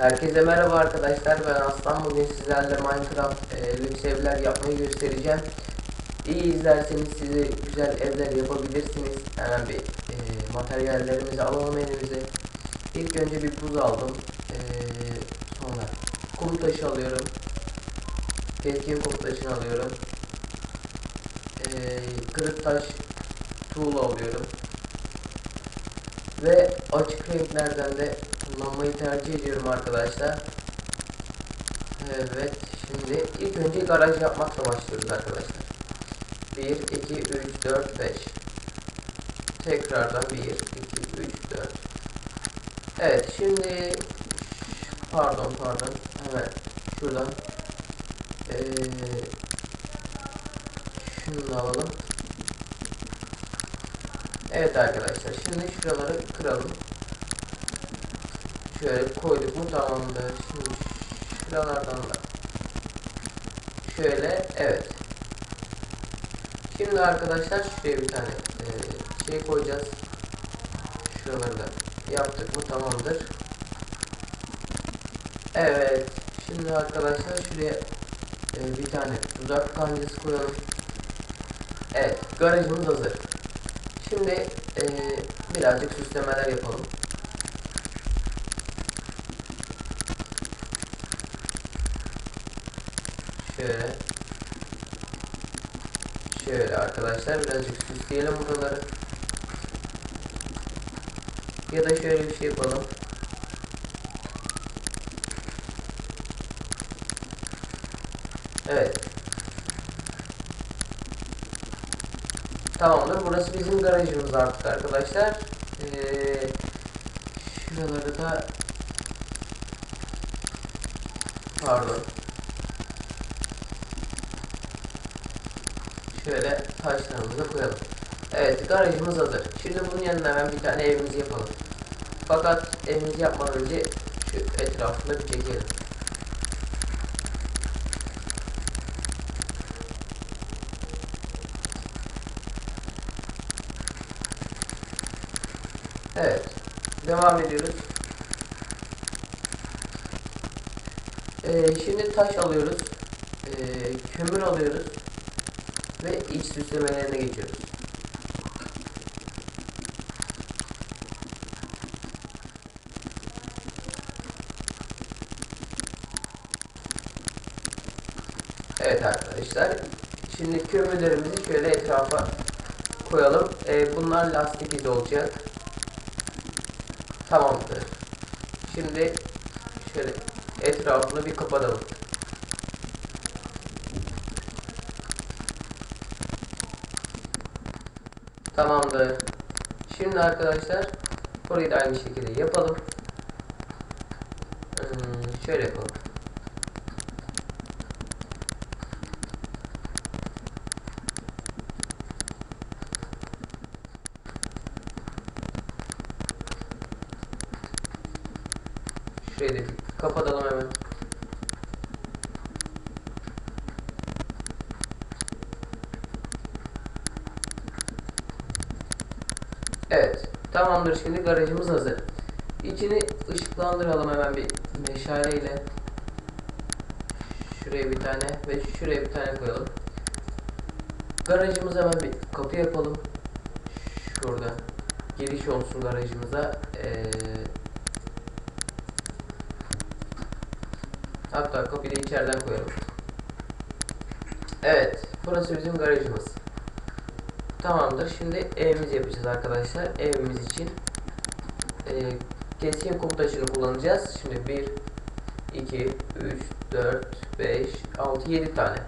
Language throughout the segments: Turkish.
Herkese merhaba arkadaşlar. Ben Aslan. Bugün sizlerle Minecraft e, lüks evler yapmayı göstereceğim. İyi izlerseniz size güzel evler yapabilirsiniz. Hemen bir e, materyallerimizi alalım elimize. İlk önce bir buz aldım. E, sonra kum taşı alıyorum. Keskin kum taşını alıyorum. E, kırık taş tuğla alıyorum. Ve açık renklerden de kullanmayı tercih ediyorum arkadaşlar. Evet, şimdi ilk önce garaj yapmakla başlıyoruz arkadaşlar. 1, 2, 3, 4, 5. Tekrardan 1, 2, 3, 4. Evet, şimdi pardon pardon hemen şuradan ee, şunu alalım. Evet arkadaşlar şimdi şuraları kıralım. Şöyle koyduk mu tamamdır. Şimdi şuralardan da şöyle evet. Şimdi arkadaşlar şuraya bir tane e, şey koyacağız. Şuraları da yaptık mı tamamdır. Evet. Şimdi arkadaşlar şuraya e, bir tane dudak kancası koyalım. Evet. Garajımız hazır. Şimdi e, birazcık süslemeler yapalım. Şöyle. Şöyle arkadaşlar birazcık süsleyelim buraları. Ya da şöyle bir şey yapalım. Evet. Tamamdır. Burası bizim garajımız artık arkadaşlar. Ee, şuraları da pardon. Şöyle taşlarımızı koyalım. Evet garajımız hazır. Şimdi bunun yanına hemen bir tane evimizi yapalım. Fakat evimizi yapmadan önce şu etrafını bir çekelim. Evet. Devam ediyoruz. Ee, şimdi taş alıyoruz. Ee, kömür alıyoruz. Ve iç süslemelerine geçiyoruz. Evet arkadaşlar. Şimdi kömürlerimizi şöyle etrafa koyalım. Ee, bunlar lastik izi olacak. Tamamdır. Şimdi şöyle etrafını bir kapatalım. Tamamdır. Şimdi arkadaşlar burayı da aynı şekilde yapalım. Hmm, şöyle yapalım. Şurayı da kapatalım hemen. Evet. Tamamdır. Şimdi garajımız hazır. İçini ışıklandıralım hemen bir meşaleyle. Şuraya bir tane ve şuraya bir tane koyalım. Garajımıza hemen bir kapı yapalım. Şurada. Giriş olsun garajımıza. Ee, hatta kapıyı da içeriden koyalım. Evet. Burası bizim garajımız. Tamamdır. Şimdi evimizi yapacağız arkadaşlar. Evimiz için e, keskin kum taşını kullanacağız. Şimdi 1, 2, 3, 4, 5, 6, 7 tane.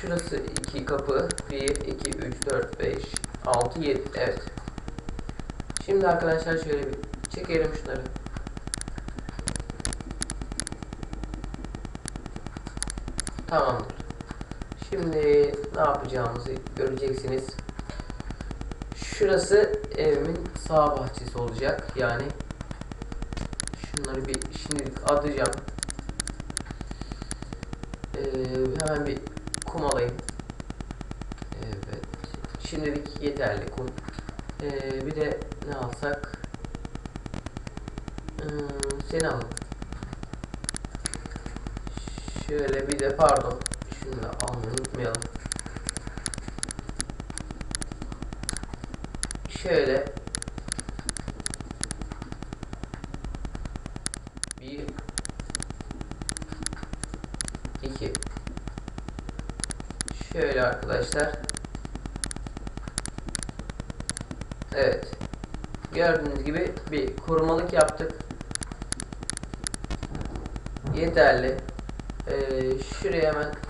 Şurası 2 kapı. 1, 2, 3, 4, 5, 6, 7. Evet. Şimdi arkadaşlar şöyle bir çekelim şunları. Tamamdır. Şimdi ne yapacağımızı göreceksiniz. Şurası evimin sağ bahçesi olacak. Yani şunları bir şimdilik atacağım. Ee, hemen bir kum alayım. Evet. Şimdilik yeterli kum. Ee, bir de ne alsak? Ee, seni alalım. Şöyle bir de pardon. Almayı unutmayalım. Şöyle. Bir. İki. Şöyle arkadaşlar. Evet. Gördüğünüz gibi bir korumalık yaptık. Yeterli. Ee, şuraya hemen 2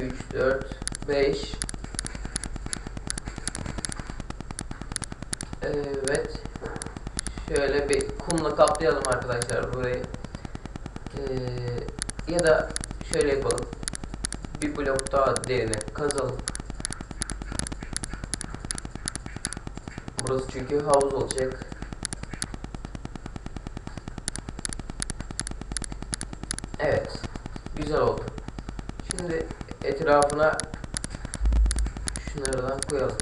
3 4 5 Evet. Şöyle bir kumla kaplayalım arkadaşlar burayı. Ee, ya da şöyle yapalım. Bir blok daha derine kazalım. Burası çünkü havuz olacak. Evet. Güzel oldu. Şimdi etrafına şunlardan koyalım.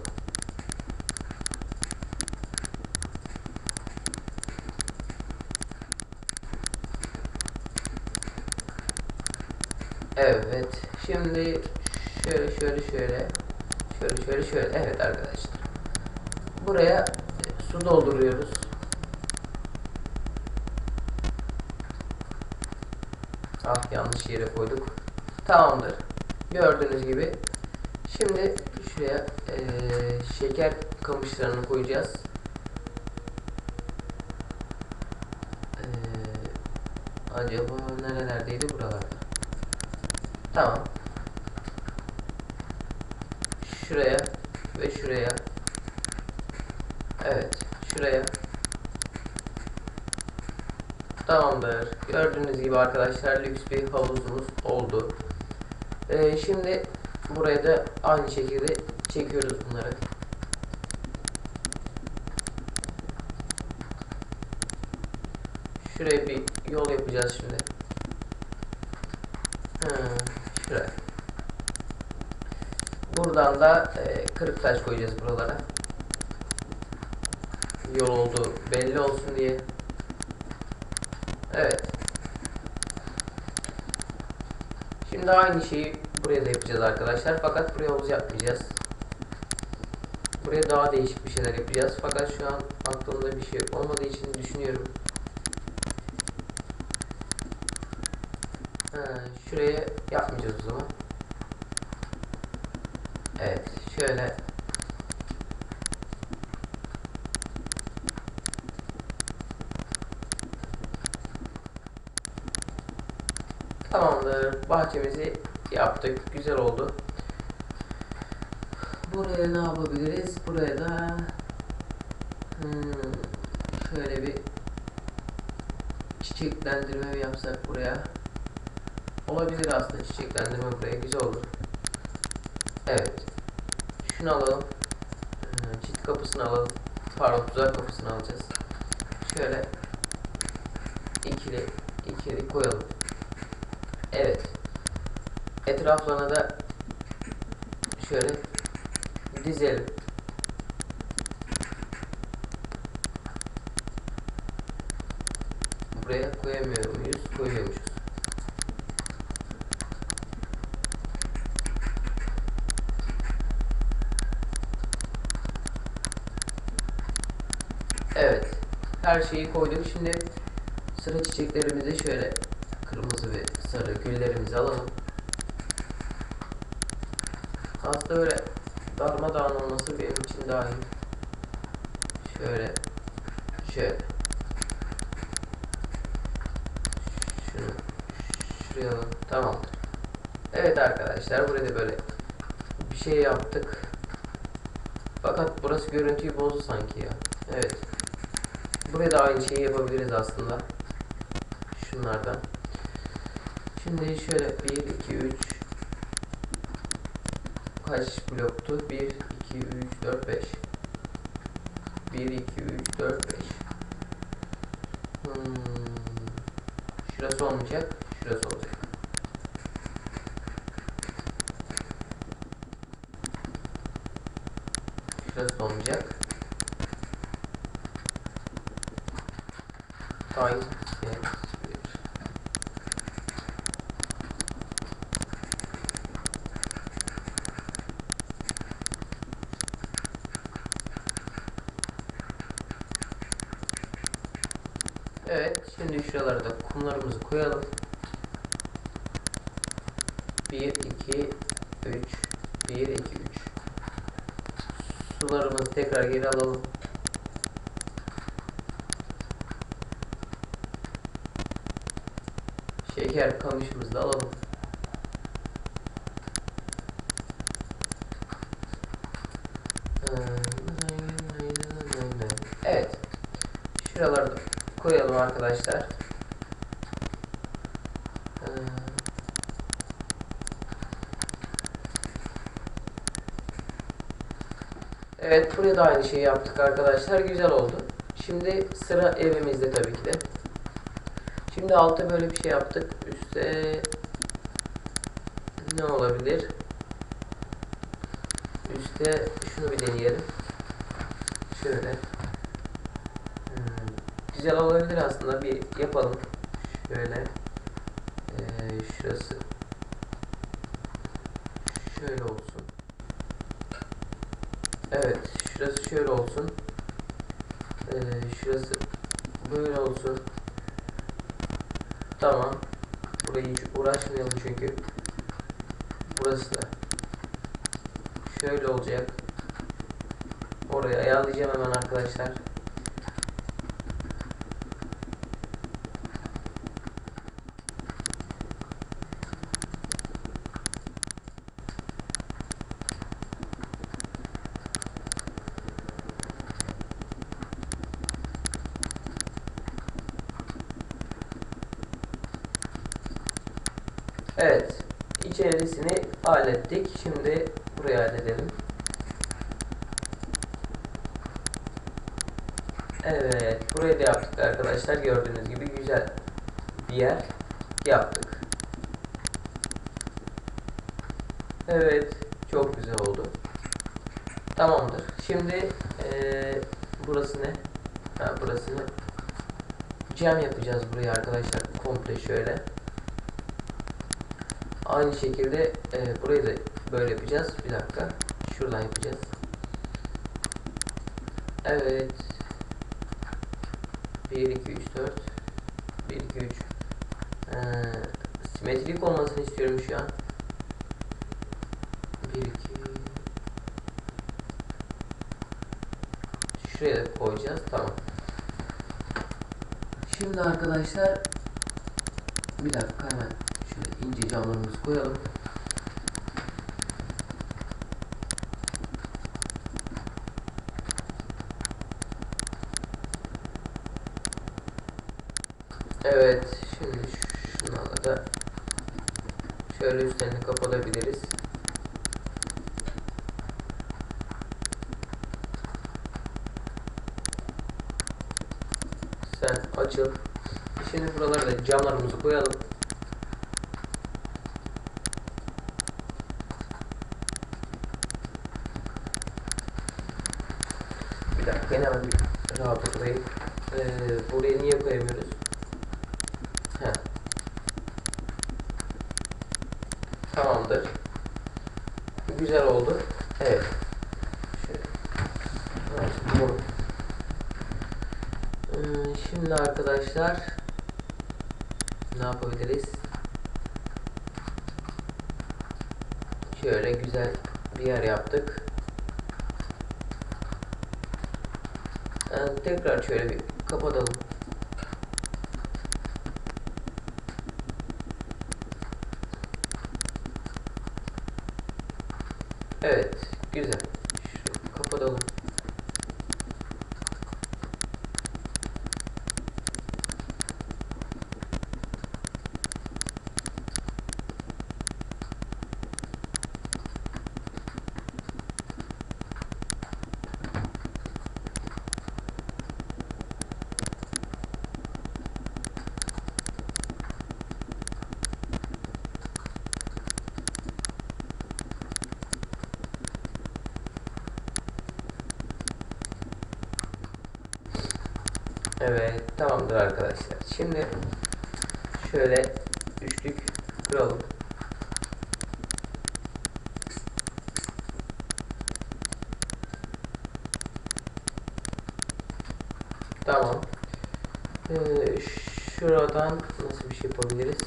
Evet. Şimdi şöyle şöyle şöyle şöyle şöyle şöyle evet arkadaşlar. Buraya su dolduruyoruz. Ah yanlış yere koyduk. Tamamdır. Gördüğünüz gibi. Şimdi şuraya eee, şeker kamışlarını koyacağız. Eee, acaba nerelerdeydi buralarda? Tamam. Şuraya ve şuraya. Evet, şuraya. Tamamdır. Gördüğünüz gibi arkadaşlar lüks bir havuzumuz oldu. Ee, şimdi buraya da aynı şekilde çekiyoruz bunları. Şuraya bir yol yapacağız şimdi. Ha, şuraya. Buradan da e, kırık taş koyacağız buralara. Yol oldu belli olsun diye. Evet. Şimdi aynı şeyi buraya da yapacağız arkadaşlar. Fakat buraya havuz yapmayacağız. Buraya daha değişik bir şeyler yapacağız. Fakat şu an aklımda bir şey olmadığı için düşünüyorum. Ha, şuraya yapmayacağız o zaman. Evet, şöyle Tamamdır. Bahçemizi yaptık. Güzel oldu. Buraya ne yapabiliriz? Buraya da hmm, şöyle bir çiçeklendirme yapsak buraya. Olabilir aslında çiçeklendirme buraya. Güzel olur. Evet. Şunu alalım. Hmm, Çit kapısını alalım. Pardon tuzak kapısını alacağız. Şöyle ikili ikili koyalım. Evet. Etraflarına da şöyle dizelim. Buraya koyamıyor muyuz? Koyuyormuşuz. Evet. Her şeyi koyduk. Şimdi sıra çiçeklerimizi şöyle kırmızı ve sarı güllerimizi alalım. Aslında öyle darmadağın olması benim için daha iyi. Şöyle şöyle şunu şuraya alalım. Tamamdır. Evet arkadaşlar burada böyle bir şey yaptık. Fakat burası görüntüyü bozdu sanki ya. Evet. Buraya da aynı şeyi yapabiliriz aslında. Şunlardan. Şimdi şöyle 1, 2, 3 kaç bloktu? 1, 2, 3, 4, 5 1, 2, 3, 4, 5 hmm. Şurası olmayacak. Şurası olacak. Şurası olmayacak. Type et. Evet, şimdi şuralara da kumlarımızı koyalım. 1, 2, 3, 1, 2, 3. Sularımızı tekrar geri alalım. Şeker kamışımızı da alalım. Evet. Şuraları da koyalım arkadaşlar. Ee, Evet buraya da aynı şeyi yaptık arkadaşlar. Güzel oldu. Şimdi sıra evimizde tabii ki de. Şimdi alta böyle bir şey yaptık. Üste ne olabilir? Üste şunu bir deneyelim. Şöyle. Güzel olabilir aslında. Bir yapalım. Şöyle. Ee, şurası. Şöyle olsun. Evet. Şurası şöyle olsun. Ee, şurası böyle olsun. Tamam. Burayı hiç uğraşmayalım çünkü. Burası da şöyle olacak. Oraya ayarlayacağım hemen arkadaşlar. Şimdi burayı halledelim. Evet. Burayı da yaptık arkadaşlar. Gördüğünüz gibi güzel bir yer yaptık. Evet. Çok güzel oldu. Tamamdır. Şimdi ee, burası ne? Ha, burasını cam yapacağız buraya arkadaşlar. Komple şöyle. Aynı şekilde e, burayı da böyle yapacağız. Bir dakika. Şuradan yapacağız. Evet. 1, 2, 3, 4. 1, 2, 3. Ee, simetrik olmasını istiyorum şu an. 1, 2. Şuraya koyacağız. Tamam. Şimdi arkadaşlar bir dakika hemen şöyle ince camlarımızı koyalım. Evet, şimdi şunlarla da şöyle üstlerini kapatabiliriz. Sen açıl. Şimdi buralara camlarımızı koyalım. Bir dakika hemen bir rahat oturayım. Ee, buraya niye koyamıyoruz? Heh. Tamamdır. Güzel oldu. Evet. Şöyle. Evet, bu. Ee, Şimdi arkadaşlar ne yapabiliriz? Şöyle güzel bir yer yaptık. Ee, tekrar şöyle bir kapatalım. Evet tamamdır arkadaşlar. Şimdi şöyle üçlük kuralım. Tamam. Ee, şuradan nasıl bir şey yapabiliriz?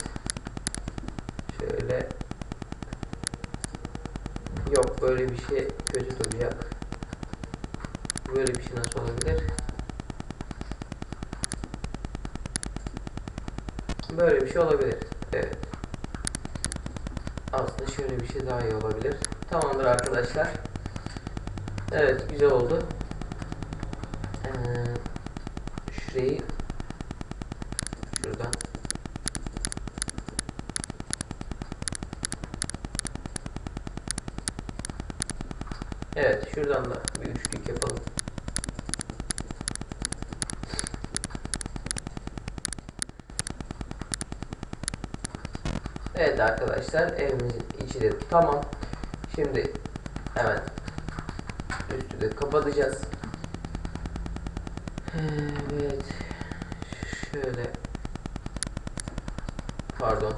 Şöyle Yok böyle bir şey kötü duracak. Böyle bir şey nasıl olabilir? Böyle bir şey olabilir. Evet. Aslında şöyle bir şey daha iyi olabilir. Tamamdır arkadaşlar. Evet güzel oldu. Ee, şurayı şuradan Evet şuradan da bir üçlük yapalım. Evet arkadaşlar evimizin içi de tamam. Şimdi hemen üstü de kapatacağız. Evet. Şöyle pardon.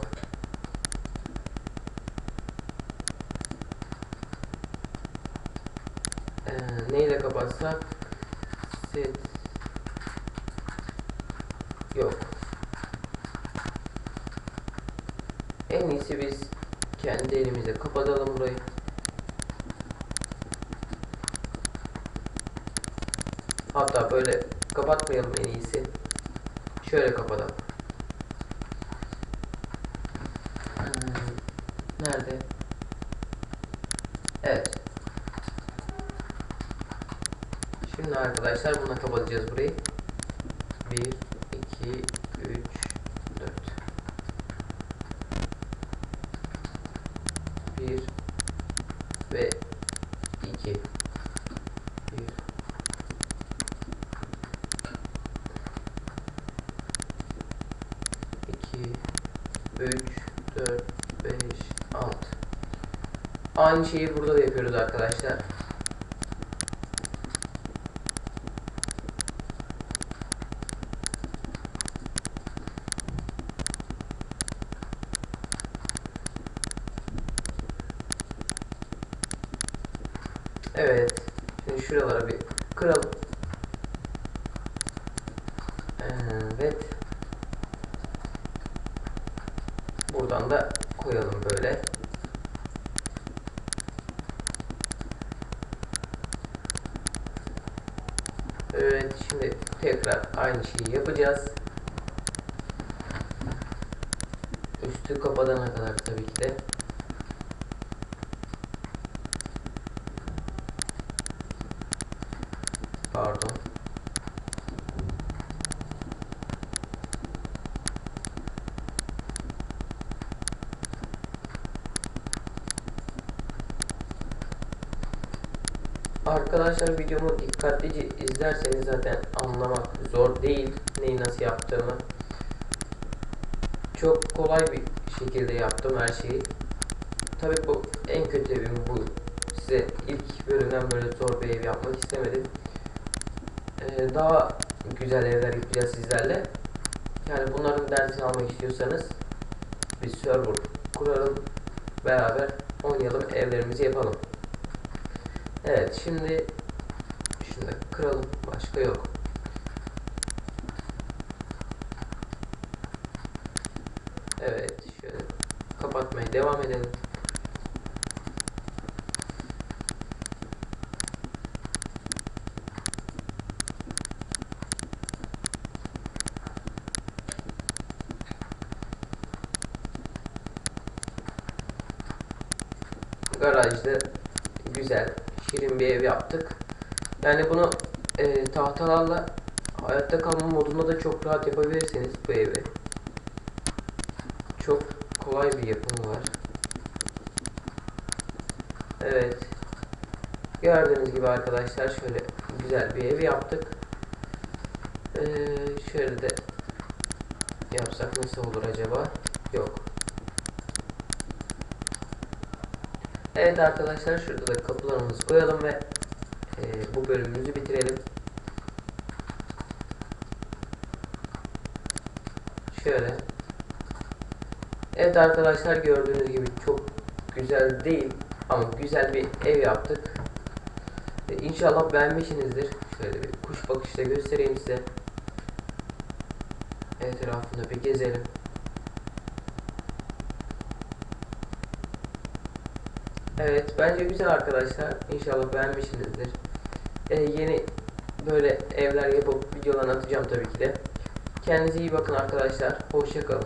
Ee, neyle kapatsak set yok. İyisi biz kendi elimizle kapatalım burayı. Hatta böyle kapatmayalım en iyisi. Şöyle kapatalım. Hmm, Nerede? Evet. Şimdi arkadaşlar buna kapatacağız burayı. 1, 2, 3, 4. 1 ve 2 1 2 3 4 5 6 Aynı şeyi burada da yapıyoruz arkadaşlar. Evet. Şimdi şuralara bir kıralım. Evet. Buradan da koyalım böyle. Evet. Şimdi tekrar aynı şeyi yapacağız. Üstü kapatana kadar tabii ki de. Pardon. Arkadaşlar videomu dikkatlice izlerseniz zaten anlamak zor değil neyi nasıl yaptığımı. Çok kolay bir şekilde yaptım her şeyi. Tabi bu en kötü evim bu. Size ilk bölümden böyle zor bir ev yapmak istemedim. Ee, daha güzel evler yapacağız sizlerle. Yani bunların dersini almak istiyorsanız bir server kuralım. Beraber oynayalım evlerimizi yapalım. Evet şimdi şunu da kıralım. Başka yok. Evet şöyle kapatmaya devam edelim. Garajda güzel, şirin bir ev yaptık. Yani bunu e, tahtalarla hayatta kalma modunda da çok rahat yapabilirsiniz bu evi. Çok kolay bir yapımı var. Evet. Gördüğünüz gibi arkadaşlar şöyle güzel bir ev yaptık. Ee, şöyle de yapsak nasıl olur acaba? Yok. Evet arkadaşlar şurada da kapılarımızı koyalım ve e, bu bölümümüzü bitirelim. Şöyle. Evet arkadaşlar gördüğünüz gibi çok güzel değil ama güzel bir ev yaptık. E, İnşallah beğenmişsinizdir. Şöyle bir kuş bakışta göstereyim size. Etrafında bir gezelim. Evet bence güzel arkadaşlar. İnşallah beğenmişsinizdir. E, yeni böyle evler yapıp videolar atacağım tabii ki de. Kendinize iyi bakın arkadaşlar. Hoşçakalın.